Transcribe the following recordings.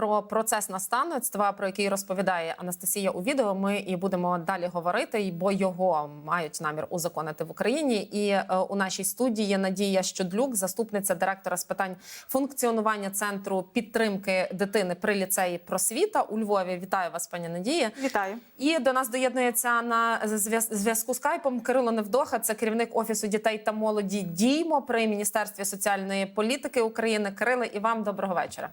про процес наставництва, про який розповідає Анастасія у відео. Ми і будемо далі говорити, бо його мають намір узаконити в Україні. І е, у нашій студії є Надія Щодлюк, заступниця директора з питань функціонування центру підтримки дитини при ліцеї просвіта у Львові. Вітаю вас, пані Надія. Вітаю. І до нас доєднується на зв'яз- зв'язку скайпом Кирило Невдоха. Це керівник офісу дітей та молоді Діймо при міністерстві соціальної політики України. Кириле, і вам доброго вечора.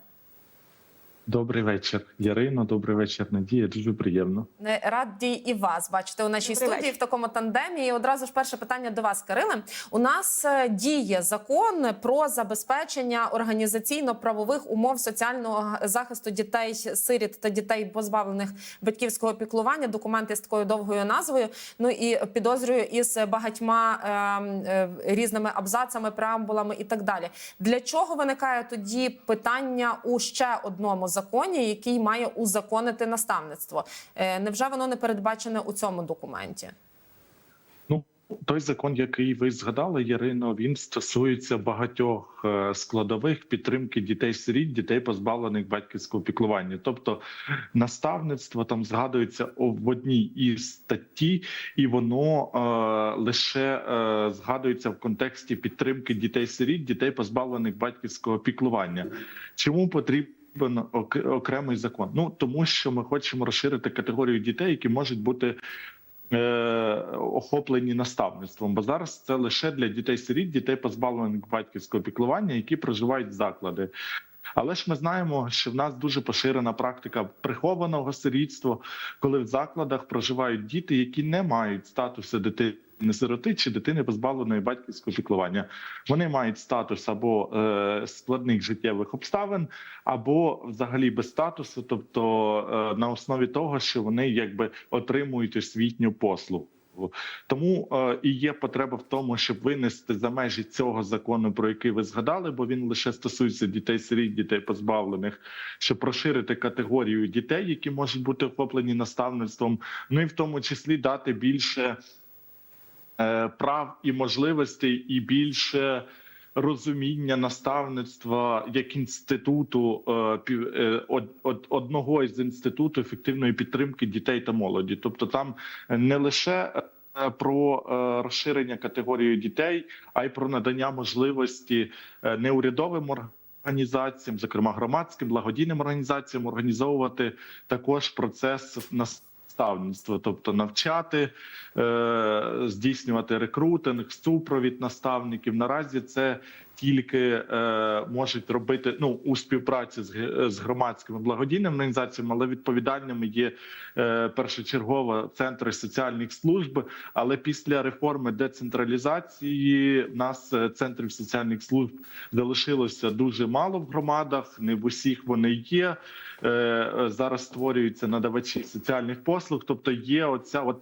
Добрий вечір, Ярино. Добрий вечір, Надія. Дуже приємно. Не раді і вас бачити у нашій Добрий студії вечір. в такому тандемі. І одразу ж перше питання до вас, Кириле. У нас е, діє закон про забезпечення організаційно-правових умов соціального захисту дітей, сиріт та дітей, позбавлених батьківського піклування. Документи з такою довгою назвою. Ну і підозрюю із багатьма ем, е, різними абзацами, преамбулами і так далі. Для чого виникає тоді питання у ще одному законі, який має узаконити наставництво? Е, Невже воно не передбачене у цьому документі? Ну, той закон, який ви згадали, Ярино, він стосується багатьох е, складових підтримки дітей-сиріт, дітей, позбавлених батьківського піклування. Тобто наставництво там згадується в одній із статті, і воно е, лише е, згадується в контексті підтримки дітей-сиріт, дітей, позбавлених батьківського піклування. Чому потрібно? Ок- окремий закон. Ну тому, що ми хочемо розширити категорію дітей, які можуть бути е, охоплені наставництвом. Бо зараз це лише для дітей-сиріт, дітей позбавлених батьківського піклування, які проживають в заклади. Але ж ми знаємо, що в нас дуже поширена практика прихованого сирітства, коли в закладах проживають діти, які не мають статусу дитини. Сироти чи дитини позбавленої батьківського піклування. Вони мають статус або е, складних життєвих обставин, або взагалі без статусу, тобто е, на основі того, що вони якби отримують освітню послугу. Тому е, і є потреба в тому, щоб винести за межі цього закону, про який ви згадали, бо він лише стосується дітей сиріт, дітей позбавлених, щоб розширити категорію дітей, які можуть бути охоплені наставництвом, ну і в тому числі дати більше прав і можливостей, і більше розуміння наставництва як інституту е, е, од- од- одного із інститутів ефективної підтримки дітей та молоді. Тобто, там не лише е, про е, розширення категорії дітей, а й про надання можливості е, неурядовим організаціям, зокрема громадським благодійним організаціям, організовувати також процес наставництва, тобто навчати, е, здійснювати рекрутинг, супровід наставників. Наразі це тільки е, можуть робити ну у співпраці з, з громадськими благодійними організаціями, але відповідальними є е, першочергово центри соціальних служб. Але після реформи децентралізації в нас е, центрів соціальних служб залишилося дуже мало в громадах. Не в усіх вони є. Зараз створюються надавачі соціальних послуг. Тобто є оця от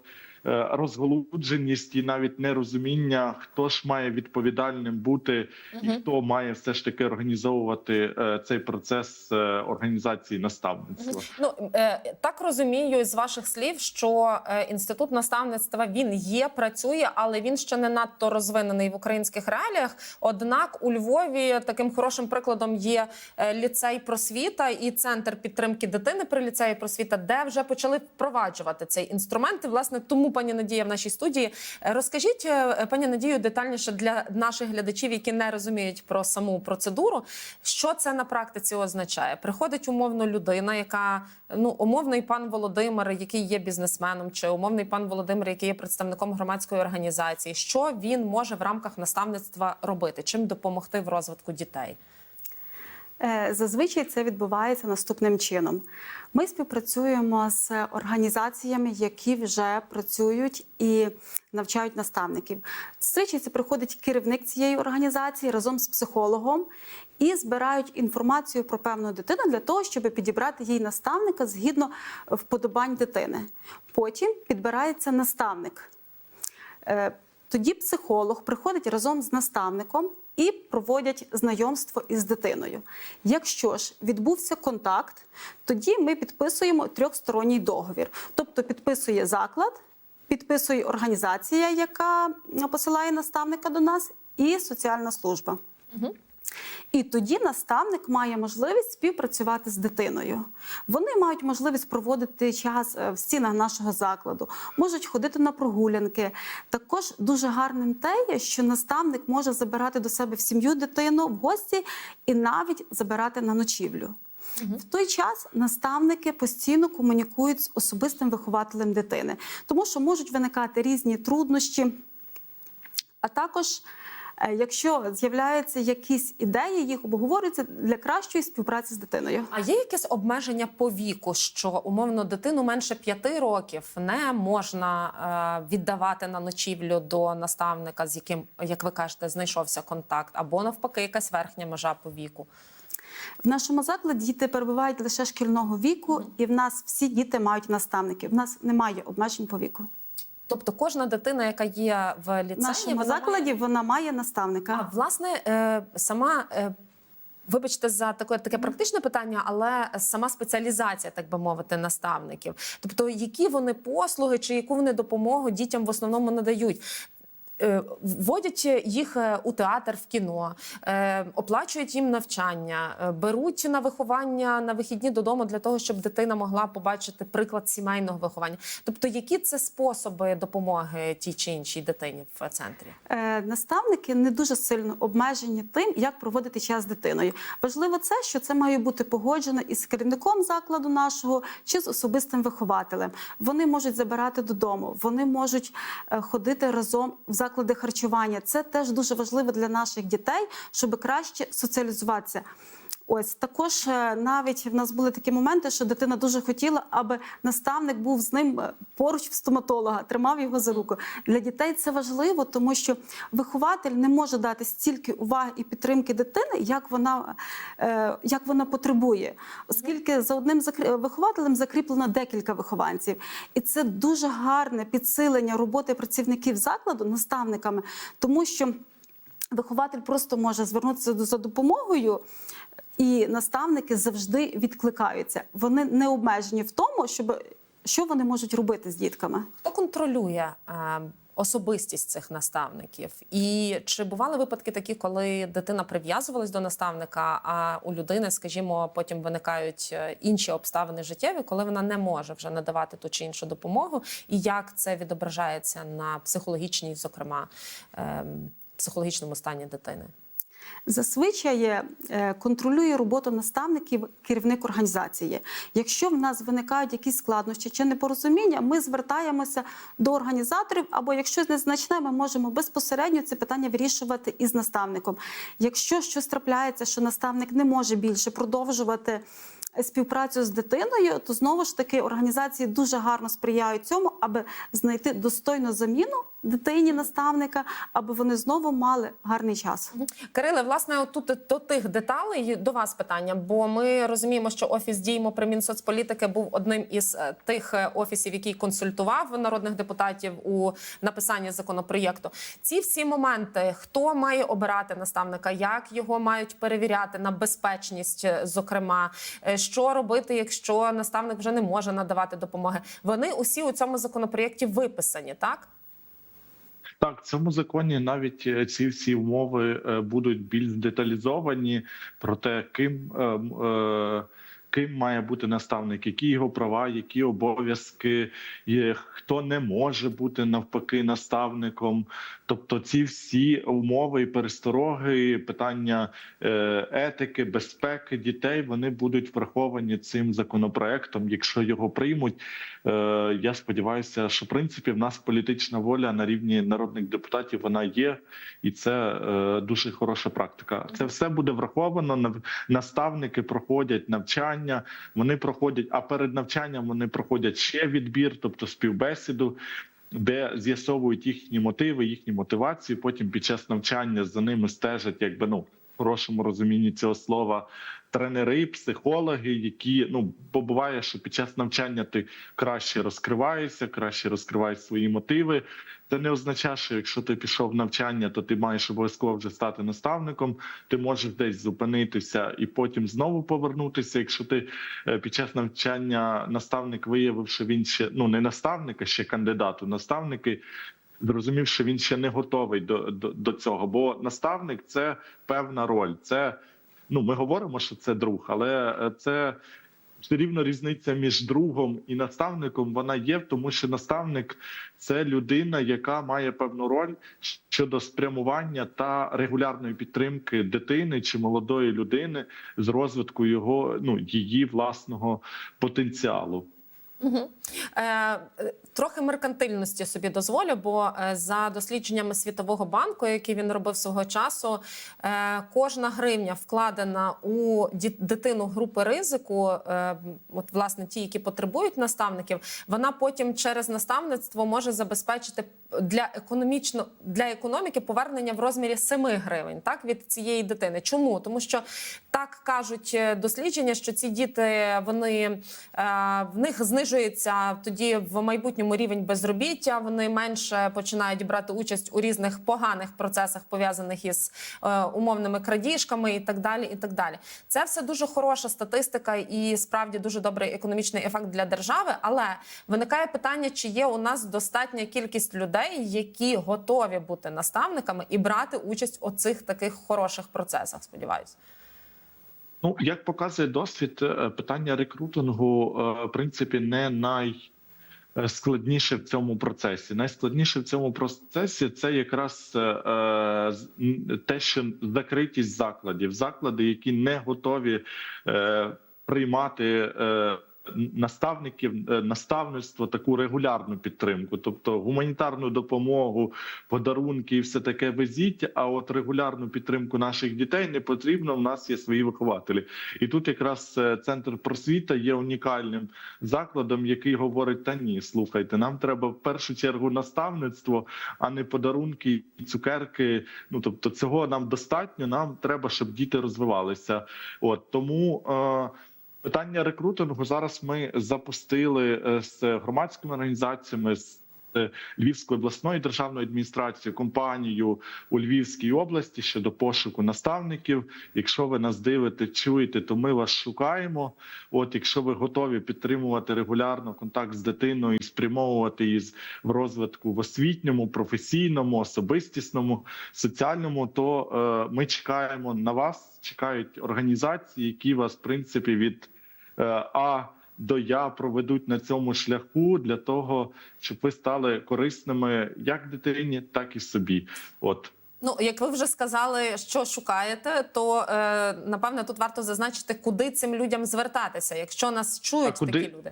розголудженість і навіть нерозуміння, хто ж має відповідальним бути, і хто має все ж таки організовувати е, цей процес е, організації наставництва. Ну е, так розумію з ваших слів, що е, інститут наставництва він є, працює, але він ще не надто розвинений в українських реаліях. Однак у Львові таким хорошим прикладом є е, ліцей просвіта і центр підтримки дитини при ліцеї просвіта, де вже почали впроваджувати цей інструмент. І власне тому пані Надія в нашій студії. Е, Розкажіть, е, пані Надію, детальніше для наших глядачів, які не розуміють про саму процедуру, що це на практиці означає? Приходить умовно людина, яка ну умовний пан Володимир, який є бізнесменом, чи умовний пан Володимир, який є представником громадської організації. Що він може в рамках наставництва робити? Чим допомогти в розвитку дітей? Е, Зазвичай це відбувається наступним чином. Ми співпрацюємо з організаціями, які вже працюють і навчають наставників. Зазвичай це приходить керівник цієї організації разом з психологом і збирають інформацію про певну дитину для того, щоб підібрати їй наставника згідно вподобань дитини. Потім підбирається наставник. Е, Тоді психолог приходить разом з наставником і проводять знайомство із дитиною. Якщо ж відбувся контакт, тоді ми підписуємо трьохсторонній договір. Тобто підписує заклад, підписує організація, яка посилає наставника до нас, і соціальна служба. І тоді наставник має можливість співпрацювати з дитиною. Вони мають можливість проводити час е, в стінах нашого закладу, можуть ходити на прогулянки. Також дуже гарним те, є, що наставник може забирати до себе в сім'ю дитину в гості і навіть забирати на ночівлю. В той час наставники постійно комунікують з особистим вихователем дитини, тому що можуть виникати різні труднощі. А також, якщо з'являються якісь ідеї, їх обговорюються для кращої співпраці з дитиною. А є якесь обмеження по віку, що умовно дитину менше п'яти років не можна е, віддавати на ночівлю до наставника, з яким, як ви кажете, знайшовся контакт, або навпаки, якась верхня межа по віку. В нашому закладі діти перебувають лише шкільного віку, і в нас всі діти мають наставників. В нас немає обмежень по віку. Тобто, кожна дитина, яка є в ліцеї, В нашому вона закладі має... вона має а власне е, сама. Е, Вибачте за таке таке практичне питання, але сама спеціалізація, так би мовити, наставників. Тобто, які вони послуги чи яку вони допомогу дітям в основному надають. Е, Вводять їх е, у театр, в кіно, е, оплачують їм навчання, беруть на виховання на вихідні додому для того, щоб дитина могла побачити приклад сімейного виховання. Тобто, які це способи допомоги тій чи іншій дитині в центрі? Наставники не дуже сильно обмежені тим, як проводити час з дитиною. Важливо це, що це має бути погоджено із керівником закладу нашого чи з особистим вихователем. Вони можуть забирати додому, вони можуть ходити разом в заклади харчування. Це теж дуже важливо для наших дітей, щоб краще соціалізуватися. Ось також е, навіть в нас були такі моменти, що дитина дуже хотіла, аби наставник був з ним е, поруч в стоматолога, тримав його за руку. Для дітей це важливо, тому що вихователь не може дати стільки уваги і підтримки дитини, як вона, е, як вона потребує, оскільки за одним вихователем закріплено декілька вихованців, і це дуже гарне підсилення роботи працівників закладу наставниками, тому що. Вихователь просто може звернутися за допомогою, і наставники завжди відкликаються. Вони не обмежені в тому, щоб що вони можуть робити з дітками. Хто контролює е, особистість цих наставників? І чи бували випадки такі, коли дитина прив'язувалась до наставника, а у людини, скажімо, потім виникають е, інші обставини життєві, коли вона не може вже надавати ту чи іншу допомогу, і як це відображається на психологічній, зокрема, е, психологічному стані дитини? Зазвичай е, контролює роботу наставників керівник організації. Якщо в нас виникають якісь складнощі чи непорозуміння, ми звертаємося до організаторів, або якщо незначне, ми можемо безпосередньо це питання вирішувати із наставником. Якщо щось трапляється, що наставник не може більше продовжувати. Співпрацю з дитиною, то знову ж таки організації дуже гарно сприяють цьому, аби знайти достойну заміну дитині наставника, аби вони знову мали гарний час. Кириле, власне, отут до тих деталей до вас питання, бо ми розуміємо, що офіс діємо при Мінсоцполітики був одним із е, тих е, офісів, який консультував народних депутатів у написанні законопроєкту. Ці всі моменти, хто має обирати наставника, як його мають перевіряти на безпечність, е, зокрема, що робити, якщо наставник вже не може надавати допомоги. Вони усі у цьому законопроєкті виписані, так? Так, в цьому законі навіть е, ці всі умови е, будуть більш деталізовані про те, ким. е, Ким має бути наставник, які його права, які обов'язки, хто не може бути навпаки наставником. Тобто, ці всі умови і перестороги, питання е, етики, безпеки дітей вони будуть враховані цим законопроектом. Якщо його приймуть, е, я сподіваюся, що в принципі в нас політична воля на рівні народних депутатів вона є, і це е, дуже хороша практика. Це все буде враховано. Наставники проходять навчання, вони проходять, а перед навчанням вони проходять ще відбір, тобто співбесіду. Де з'ясовують їхні мотиви, їхні мотивації. Потім під час навчання за ними стежать, якби ну в хорошому розумінні цього слова, тренери, психологи, які ну бо буває, що під час навчання ти краще розкриваєшся, краще розкриваєш свої мотиви. Це не означає, що якщо ти пішов навчання, то ти маєш обов'язково вже стати наставником. Ти можеш десь зупинитися і потім знову повернутися. Якщо ти е, під час навчання наставник виявив, що він ще ну не наставник, а ще кандидат у наставники. зрозумів, що він ще не готовий до, до, до цього. Бо наставник це певна роль. Це ну ми говоримо, що це друг, але е, це все рівно різниця між другом і наставником. Вона є, тому що наставник це людина, яка має певну роль щодо спрямування та регулярної підтримки дитини чи молодої людини з розвитку його ну її власного потенціалу. Угу. Е, трохи меркантильності собі дозволю, бо е, за дослідженнями Світового банку, які він робив свого часу, е, кожна гривня вкладена у дитину групи ризику, е, от власне ті, які потребують наставників, вона потім через наставництво може забезпечити для економічно для економіки повернення в розмірі 7 гривень, так від цієї дитини. Чому? Тому що так кажуть е, дослідження, що ці діти вони е, в них знижується тоді в майбутньому рівень безробіття. Вони менше починають брати участь у різних поганих процесах, пов'язаних із е, умовними крадіжками і так далі. І так далі. Це все дуже хороша статистика і справді дуже добрий економічний ефект для держави. Але виникає питання, чи є у нас достатня кількість людей, які готові бути наставниками і брати участь у цих таких хороших процесах. Сподіваюся. Ну, як показує досвід, е, питання рекрутингу е, в принципі не найскладніше в цьому процесі. Найскладніше в цьому процесі це якраз е, те, що закритість закладів, заклади, які не готові приймати. Наставників, е, наставництво, таку регулярну підтримку, тобто гуманітарну допомогу, подарунки і все таке везіть. А от регулярну підтримку наших дітей не потрібно. У нас є свої вихователі, і тут якраз е, центр просвіта є унікальним закладом, який говорить: та ні, слухайте, нам треба в першу чергу наставництво, а не подарунки, і цукерки. Ну тобто, цього нам достатньо. Нам треба, щоб діти розвивалися. От тому. Е, Питання рекрутингу зараз ми запустили е, з громадськими організаціями з е, Львівською обласною державною адміністрацією, компанією у Львівській області щодо пошуку наставників. Якщо ви нас дивите, чуєте, то ми вас шукаємо. От, якщо ви готові підтримувати регулярно контакт з дитиною і спрямовувати її в розвитку в освітньому, професійному, особистісному, соціальному, то е, ми чекаємо на вас. Чекають організації, які вас в принципі від А до Я проведуть на цьому шляху для того, щоб ви стали корисними як дитині, так і собі. От Ну, як ви вже сказали, що шукаєте, то е, напевне тут варто зазначити, куди цим людям звертатися, якщо нас чують А куди? такі люди.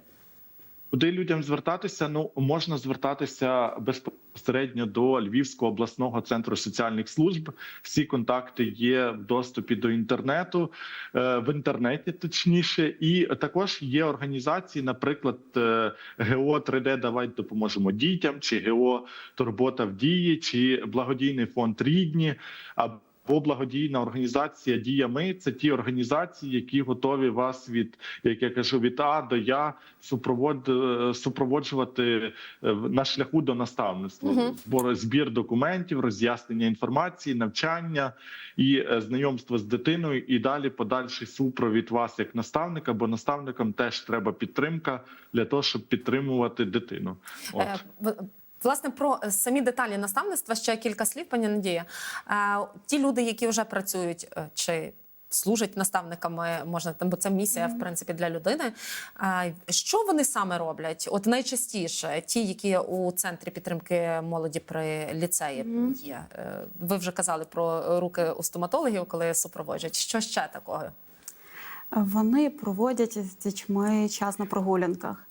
Куди людям звертатися? Ну можна звертатися безпосередньо до Львівського обласного центру соціальних служб. Всі контакти є в доступі до інтернету, е, в інтернеті точніше, і також є організації, наприклад, е, ГО 3D Давай допоможемо дітям, чи ГО Турбота в дії, чи благодійний фонд рідні. Або благодійна організація Дія Ми це ті організації, які готові вас від як я кажу, від А до Я супровод е, супроводжувати е, на шляху до наставництва. Збор збір документів, роз'яснення інформації, навчання і е, знайомство з дитиною, і далі подальший супровід вас як наставника, бо наставникам теж треба підтримка для того, щоб підтримувати дитину. От. Власне, про е, самі деталі наставництва ще кілька слів, пані Надія. Е, Ті люди, які вже працюють е, чи служать наставниками, можна там, бо це місія, в принципі, для людини. Що вони саме роблять? От найчастіше ті, які у центрі підтримки молоді при ліцеї є. Ви вже казали про руки у стоматологів, коли супроводжують. Що ще такого? Вони проводять з дітьми час на прогулянках.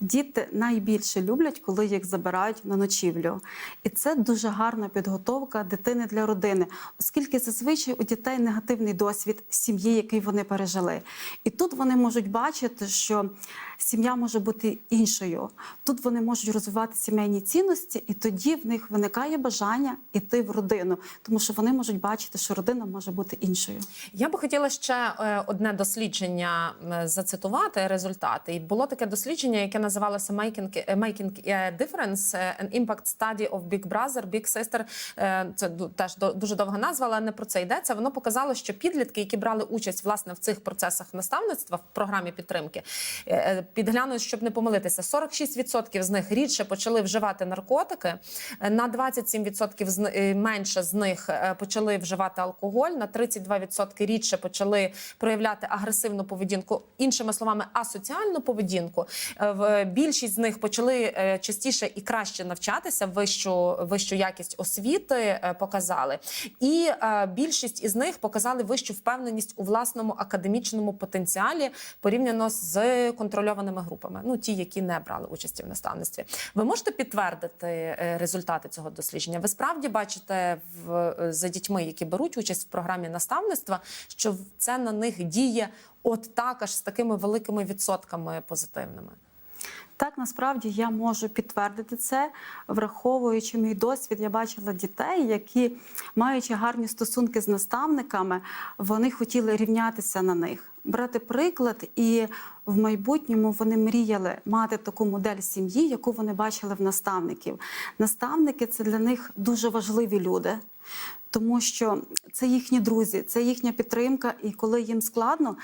Діти найбільше люблять, коли їх забирають на ночівлю. І це дуже гарна підготовка дитини для родини, оскільки зазвичай у дітей негативний досвід сім'ї, який вони пережили. І тут вони можуть бачити, що сім'я може бути іншою. Тут вони можуть розвивати сімейні цінності, і тоді в них виникає бажання йти в родину, тому що вони можуть бачити, що родина може бути іншою. Я би хотіла ще е, одне дослідження е, зацитувати результати. І було таке дослідження, яке називалося Making, Making a Difference, е, an Impact Study of Big Brother, Big Sister. Е, Це теж дуже довга назва, але не про це йдеться. Воно показало, що підлітки, які брали участь власне в цих процесах наставництва в програмі підтримки, е, щоб не помилитися. 46% з них рідше почали вживати наркотики, е, на 27% з ни- е, менше з них е, почали вживати алкоголь, на 32% рідше почали проявляти агресивну поведінку, іншими словами, асоціальну поведінку. Більшість з них почали частіше і краще навчатися, вищу вищу якість освіти показали, і більшість із них показали вищу впевненість у власному академічному потенціалі порівняно з контрольованими групами. Ну ті, які не брали участі в наставництві. Ви можете підтвердити е, результати цього дослідження? Ви справді бачите в е, за дітьми, які беруть участь в програмі наставництва, що це на них діє от так аж з такими великими відсотками позитивними. Так, насправді я можу підтвердити це, враховуючи мій досвід, я бачила дітей, які, маючи гарні стосунки з наставниками, вони хотіли рівнятися на них, брати приклад, і в майбутньому вони мріяли мати таку модель сім'ї, яку вони бачили в наставників. Наставники це для них дуже важливі люди. Тому що це їхні друзі, це їхня підтримка, і коли їм складно,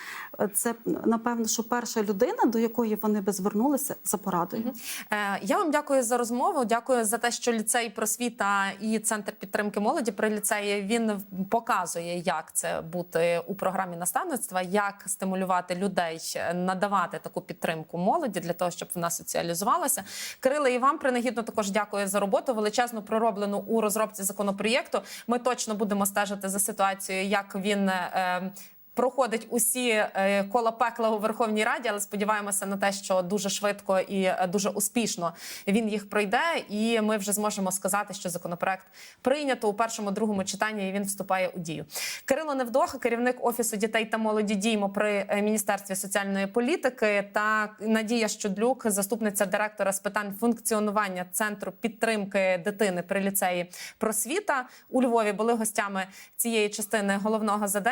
це напевно, що перша людина, до якої вони би звернулися за порадою. Е, Я вам дякую за розмову. Дякую за те, що ліцей просвіта і центр підтримки молоді при ліцеї він показує, як це бути у програмі наставництва, як стимулювати людей, е, надавати таку підтримку молоді для того, щоб вона соціалізувалася. Кириле, і вам принагідно також дякую за роботу величезну пророблену у розробці законопроєкту. Ми точно будемо стежити за ситуацією, як він. е, Проходить усі е, кола пекла у Верховній Раді, але сподіваємося на те, що дуже швидко і е, дуже успішно він їх пройде, і ми вже зможемо сказати, що законопроект прийнято у першому другому читанні. і Він вступає у дію. Кирило Невдоха, керівник офісу дітей та молоді діймо при е, міністерстві соціальної політики, та Надія Щудлюк, заступниця директора з питань функціонування центру підтримки дитини при ліцеї просвіта у Львові, були гостями цієї частини головного задання.